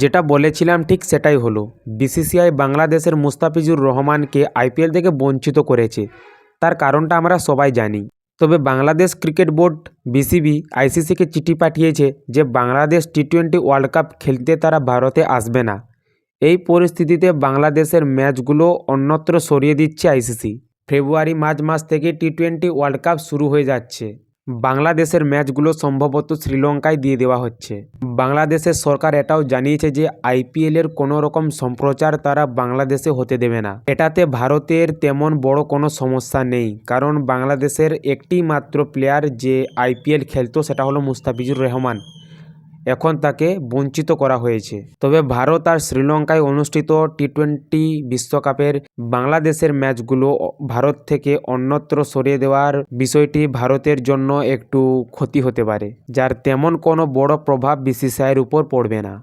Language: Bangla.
যেটা বলেছিলাম ঠিক সেটাই হলো। বিসিসিআই বাংলাদেশের মুস্তাফিজুর রহমানকে আইপিএল থেকে বঞ্চিত করেছে। তার কারণটা আমরা সবাই জানি। তবে বাংলাদেশ ক্রিকেট বোর্ড বিসিবি আইসিসিকে চিঠি পাঠিয়েছে যে Bangladesh T twenty world cup খেলতে তারা ভারতে আসবে না। এই পরিস্থিতিতে বাংলাদেশের ম্যাচগুলো অন্যত্র সরিয়ে দিচ্ছে আইসিসি ফেব্রুয়ারি মার্চ মাস থেকে টি টোয়েন্টি ওয়ার্ল্ড কাপ শুরু হয়ে যাচ্ছে। বাংলাদেশের ম্যাচগুলো সম্ভবত শ্রীলঙ্কায় দিয়ে দেওয়া হচ্ছে। বাংলাদেশের সরকার এটাও জানিয়েছে যে আইপিএলের কোনো রকম সম্প্রচার তারা বাংলাদেশে হতে দেবে না। এটাতে ভারতের তেমন বড় কোনো সমস্যা নেই, কারণ বাংলাদেশের একটি মাত্র প্লেয়ার যে আইপিএল খেলতো সেটা হলো মুস্তাফিজুর রহমান। এখন তাকে বঞ্চিত করা হয়েছে। তবে ভারত আর শ্রীলঙ্কায় অনুষ্ঠিত টি টোয়েন্টি বিশ্বকাপের বাংলাদেশের ম্যাচগুলো ভারত থেকে অন্যত্র সরিয়ে দেওয়ার বিষয়টি ভারতের জন্য একটু ক্ষতি হতে পারে, যার তেমন কোনো বড় প্রভাব বিসিসিআইয়ের উপর পড়বে না।